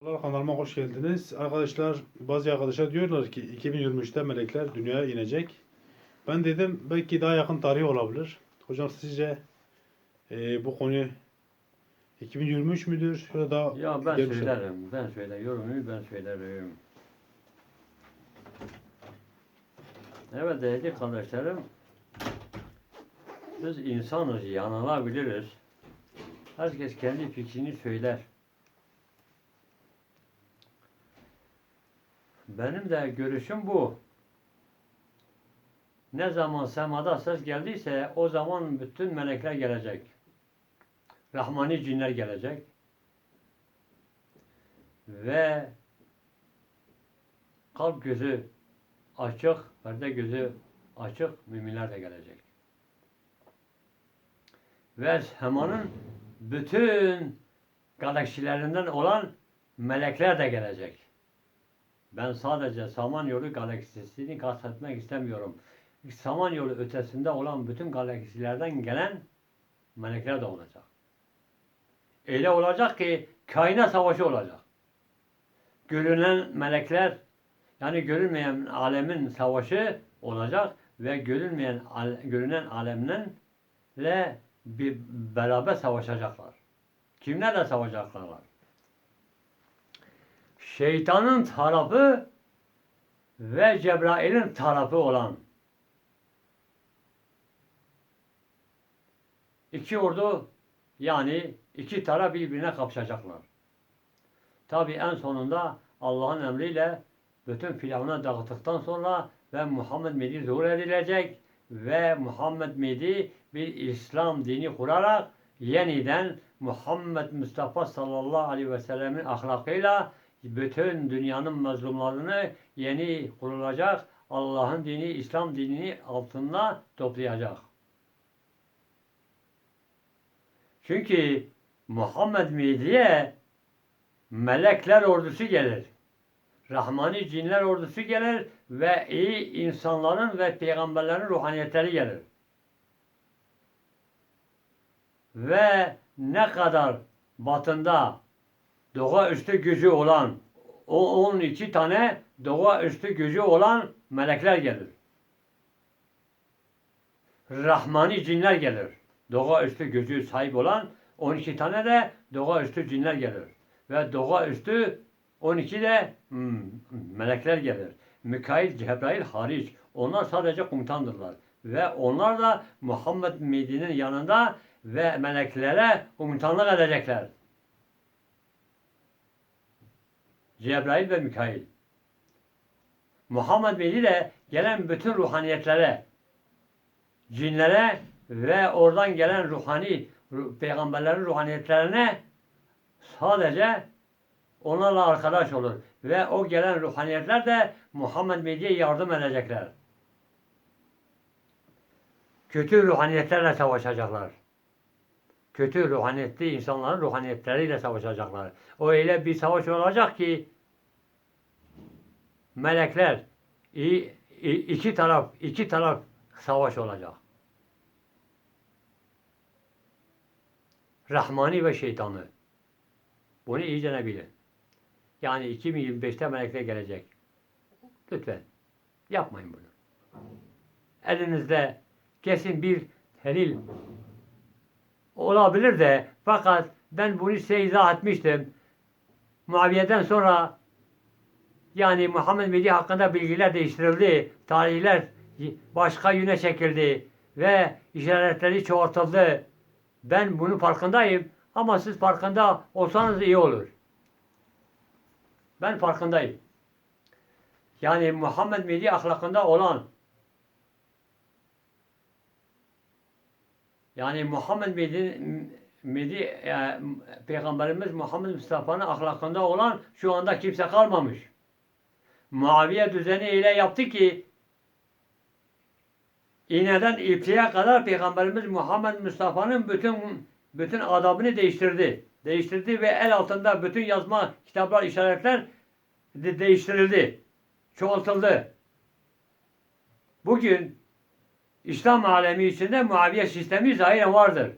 Merhabalar, Kanalıma hoş geldiniz. Arkadaşlar bazı arkadaşlar diyorlar ki 2023'te melekler dünyaya inecek. Ben dedim belki daha yakın tarih olabilir. Hocam sizce e, bu konu 2023 müdür? Ya da Ya ben şey- söylerim, ben söylerim, ben söylerim. Evet değerli kardeşlerim, biz insanız, yanılabiliriz. Herkes kendi fikrini söyler. Benim de görüşüm bu. Ne zaman semada ses geldiyse o zaman bütün melekler gelecek. Rahmani cinler gelecek. Ve kalp gözü açık, perde gözü açık müminler de gelecek. Ve semanın bütün galaksilerinden olan melekler de gelecek. Ben sadece Samanyolu galaksisini kastetmek istemiyorum. Samanyolu ötesinde olan bütün galaksilerden gelen melekler de olacak. Öyle olacak ki kainat savaşı olacak. Görünen melekler yani görünmeyen alemin savaşı olacak ve görünmeyen görünen alemle bir beraber savaşacaklar. Kimlerle savaşacaklar? Şeytanın tarafı ve Cebrail'in tarafı olan iki ordu yani iki taraf birbirine kapışacaklar. Tabi en sonunda Allah'ın emriyle bütün firavuna dağıttıktan sonra ve Muhammed Mehdi zuhur edilecek ve Muhammed Mehdi bir İslam dini kurarak yeniden Muhammed Mustafa sallallahu aleyhi ve sellemin ahlakıyla bütün dünyanın mazlumlarını yeni kurulacak Allah'ın dini, İslam dinini altında toplayacak. Çünkü Muhammed Mehdi'ye melekler ordusu gelir. Rahmani cinler ordusu gelir ve iyi insanların ve peygamberlerin ruhaniyetleri gelir. Ve ne kadar batında doğaüstü gücü olan o 12 tane doğaüstü gücü olan melekler gelir. Rahmani cinler gelir. Doğaüstü gücü sahip olan 12 tane de doğaüstü cinler gelir. Ve doğaüstü 12 de hmm, melekler gelir. Mikail, Cebrail hariç. Onlar sadece komutandırlar. Ve onlar da Muhammed Mehdi'nin yanında ve meleklere komutanlık edecekler. Cebrail ve Mikail. Muhammed Mehdi de gelen bütün ruhaniyetlere, cinlere ve oradan gelen ruhani ru- peygamberlerin ruhaniyetlerine sadece onlarla arkadaş olur. Ve o gelen ruhaniyetler de Muhammed Mehdi'ye yardım edecekler. Kötü ruhaniyetlerle savaşacaklar. Kötü ruhaniyetli insanların ruhaniyetleriyle savaşacaklar. O öyle bir savaş olacak ki melekler iki taraf iki taraf savaş olacak. Rahmani ve şeytanı. Bunu iyice ne bilin. Yani 2025'te melekler gelecek. Lütfen yapmayın bunu. Elinizde kesin bir delil olabilir de fakat ben bunu size izah etmiştim. Muaviye'den sonra yani Muhammed Mehdi hakkında bilgiler değiştirildi. Tarihler başka yöne çekildi ve işaretleri çoğaltıldı. Ben bunun farkındayım ama siz farkında olsanız iyi olur. Ben farkındayım. Yani Muhammed Mehdi ahlakında olan yani Muhammed Mehdi, Mehdi e, Peygamberimiz Muhammed Mustafa'nın ahlakında olan şu anda kimse kalmamış. Muaviye düzeni ile yaptı ki iğneden ipliğe kadar Peygamberimiz Muhammed Mustafa'nın bütün bütün adabını değiştirdi. Değiştirdi ve el altında bütün yazma kitaplar, işaretler de değiştirildi. Çoğaltıldı. Bugün İslam alemi içinde Muaviye sistemi zahiren vardır.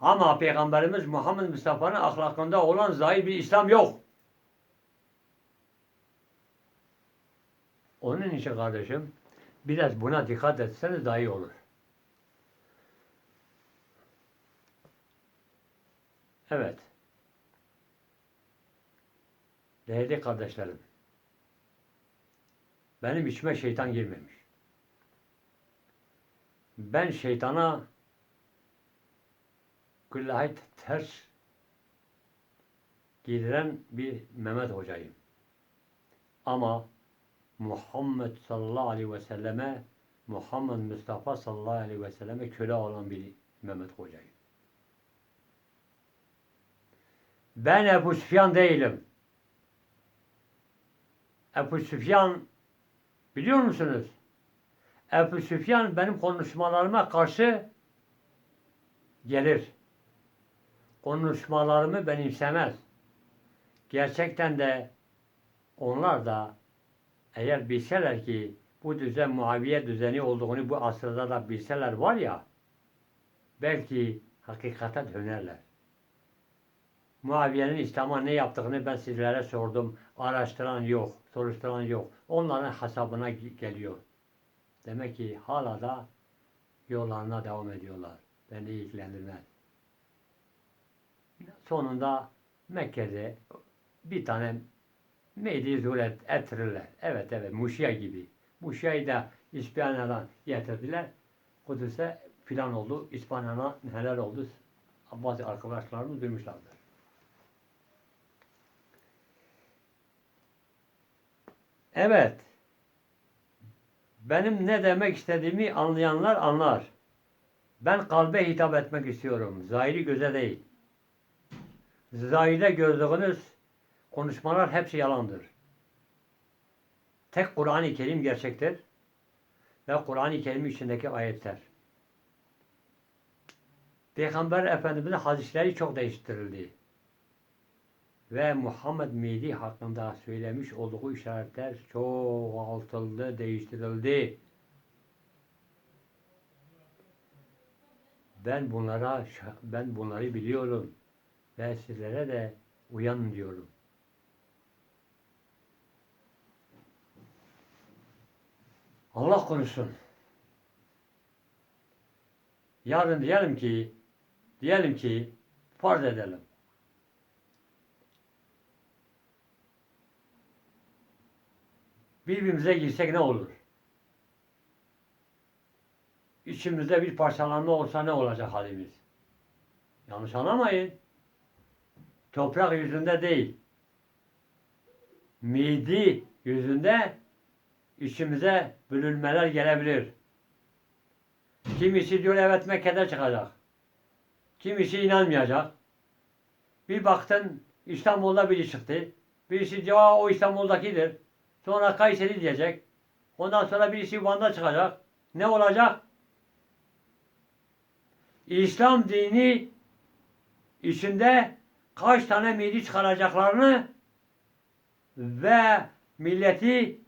Ama Peygamberimiz Muhammed Mustafa'nın ahlakında olan zahir bir İslam yok. Onun için kardeşim biraz buna dikkat etseniz daha iyi olur. Evet. Değerli kardeşlerim. Benim içime şeytan girmemiş. Ben şeytana kıllahit ters giydiren bir Mehmet hocayım. Ama Muhammed sallallahu aleyhi ve selleme Muhammed Mustafa sallallahu aleyhi ve selleme köle olan bir Mehmet hocayım. Ben Ebu Süfyan değilim. Ebu Süfyan biliyor musunuz? Ebu Süfyan benim konuşmalarıma karşı gelir. Konuşmalarımı benimsemez. Gerçekten de onlar da eğer bilseler ki bu düzen Muaviye düzeni olduğunu bu asırda da bilseler var ya belki hakikate dönerler. Muaviye'nin İslam'a ne yaptığını ben sizlere sordum. Araştıran yok, soruşturan yok. Onların hesabına geliyor. Demek ki hala da yollarına devam ediyorlar. Beni ilgilendirmez. Sonunda Mekke'de bir tane Mehdi Zuret ettirirler. Evet evet Muşya gibi. Muşya'yı da İspanya'dan getirdiler. Kudüs'e filan oldu. İspanya'na neler oldu? Bazı arkadaşlarımız duymuşlardır. Evet. Benim ne demek istediğimi anlayanlar anlar. Ben kalbe hitap etmek istiyorum. Zahiri göze değil. Zahirde gördüğünüz konuşmalar hepsi yalandır. Tek Kur'an-ı Kerim gerçektir. Ve Kur'an-ı Kerim içindeki ayetler. Peygamber Efendimiz'in hadisleri çok değiştirildi. Ve Muhammed Mehdi hakkında söylemiş olduğu işaretler çoğaltıldı, değiştirildi. Ben bunlara ben bunları biliyorum ve sizlere de uyanın diyorum. Allah korusun. Yarın diyelim ki diyelim ki farz edelim. Birbirimize girsek ne olur? İçimizde bir parçalanma olsa ne olacak halimiz? Yanlış anlamayın. Toprak yüzünde değil. Midi yüzünde içimize bölünmeler gelebilir. Kimisi diyor evet Mekke'de çıkacak. Kimisi inanmayacak. Bir baktın İstanbul'da biri çıktı. Birisi diyor o İstanbul'dakidir. Sonra Kayseri diyecek. Ondan sonra birisi Van'da çıkacak. Ne olacak? İslam dini içinde kaç tane midi çıkaracaklarını ve milleti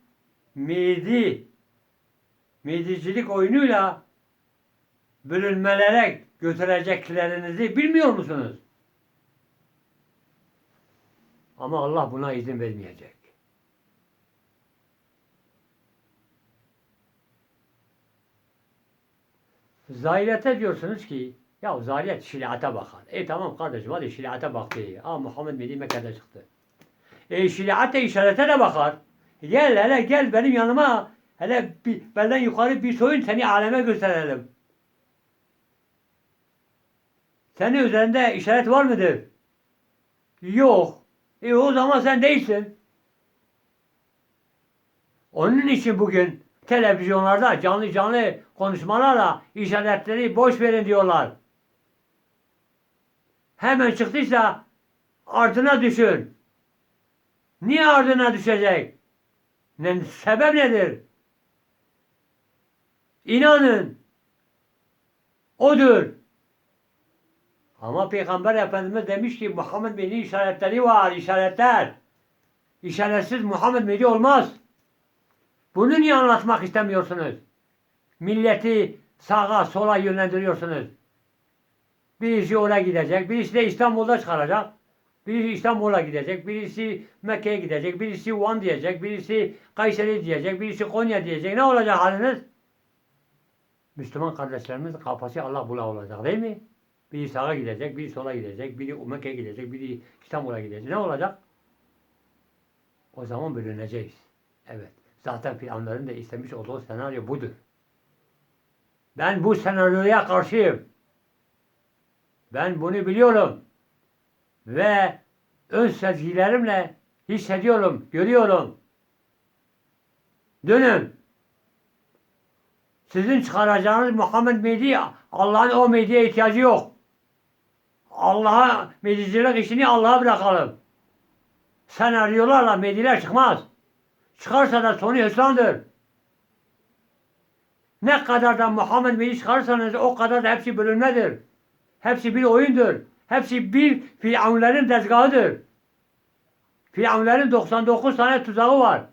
midi midicilik oyunuyla bölünmelere götüreceklerinizi bilmiyor musunuz? Ama Allah buna izin vermeyecek. Zahirete diyorsunuz ki ya zahiriyet şiate bakar. E tamam kardeşim hadi şiate baktı. Aa Muhammed Mehdi Mekke'de çıktı. E şiate işarete de bakar. Gel hele gel benim yanıma. Hele bir, benden yukarı bir soyun seni aleme gösterelim. Senin üzerinde işaret var mıdır? Yok. E o zaman sen değilsin. Onun için bugün televizyonlarda canlı canlı konuşmalarla işaretleri boş verin diyorlar. Hemen çıktıysa ardına düşün. Niye ardına düşecek? Ne, sebep nedir? İnanın. Odur. Ama Peygamber Efendimiz demiş ki Muhammed Mehdi işaretleri var, işaretler. İşaretsiz Muhammed Mehdi olmaz. Bunu niye anlatmak istemiyorsunuz? Milleti sağa sola yönlendiriyorsunuz. Birisi oraya gidecek, birisi de İstanbul'da çıkaracak. Birisi İstanbul'a gidecek, birisi Mekke'ye gidecek, birisi Van diyecek, birisi Kayseri diyecek, birisi Konya diyecek. Ne olacak haliniz? Müslüman kardeşlerimiz kafası Allah bula olacak değil mi? Biri sağa gidecek, biri sola gidecek, biri Mekke'ye gidecek, biri İstanbul'a gidecek. Ne olacak? O zaman bölüneceğiz. Evet. Zaten Firavunların da istemiş olduğu senaryo budur. Ben bu senaryoya karşıyım. Ben bunu biliyorum. Ve ön sezgilerimle hissediyorum, görüyorum. Dönün. Sizin çıkaracağınız Muhammed Mehdi, Allah'ın o Mehdi'ye ihtiyacı yok. Allah'a, Mehdicilik işini Allah'a bırakalım. Senaryolarla Mehdiler çıkmaz. Çıkarsa da sonu hüsrandır. Ne kadar da Muhammed Mehdi çıkarsanız o kadar da hepsi bölünmedir. Hepsi bir oyundur. Hepsi bir Firavunların tezgahıdır. Firavunların 99 tane tuzağı var.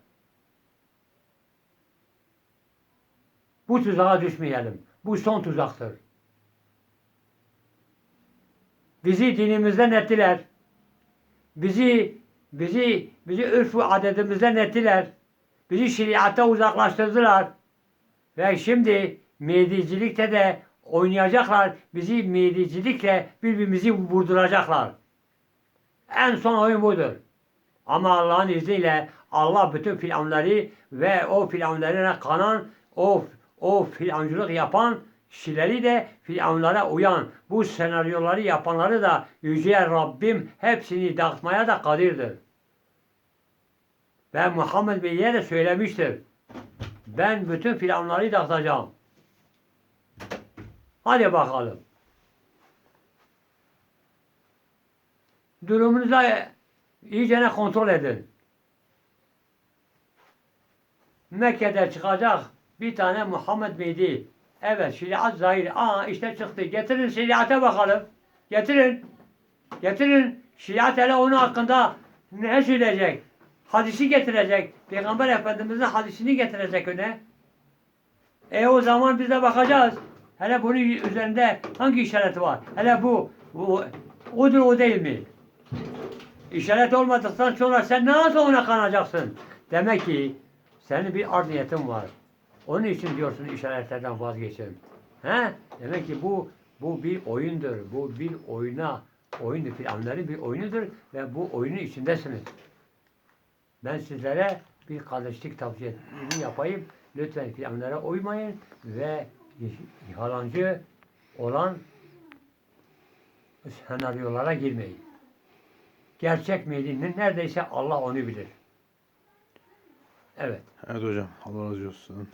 Bu tuzağa düşmeyelim. Bu son tuzaktır. Bizi dinimizden ettiler. Bizi bizi bizi örf ve adetimizden ettiler. Bizi şeriatta uzaklaştırdılar. Ve şimdi Mehdicilikte de oynayacaklar. Bizi Mehdicilikle birbirimizi vurduracaklar. En son oyun budur. Ama Allah'ın izniyle Allah bütün filanları ve o filanlarına kanan o o filancılık yapan kişileri de filanlara uyan bu senaryoları yapanları da Yüce Rabbim hepsini dağıtmaya da kadirdir. Ve Muhammed Bey'e de söylemiştir. Ben bütün filanları dağıtacağım. Hadi bakalım. Durumunuzu iyicene kontrol edin. Mekke'de çıkacak bir tane Muhammed Mehdi. Evet şeriat zahiri. Aa işte çıktı. Getirin şeriate bakalım. Getirin. Getirin. Şeriat hele onun hakkında ne söyleyecek? Hadisi getirecek. Peygamber Efendimiz'in hadisini getirecek öne. E o zaman biz de bakacağız. Hele bunun üzerinde hangi işareti var? Hele bu, bu odur o değil mi? İşaret olmadıktan sonra sen nasıl ona kanacaksın? Demek ki senin bir art niyetin var. Onun için diyorsun işaretlerden vazgeçelim. He? Demek ki bu bu bir oyundur. Bu bir oyuna oyundur. Planların bir oyunudur ve bu oyunun içindesiniz. Ben sizlere bir kardeşlik tavsiyesi yapayım. Lütfen planlara uymayın ve yalancı olan senaryolara girmeyin. Gerçek miydi? Neredeyse Allah onu bilir. Evet. Evet hocam Allah razı olsun.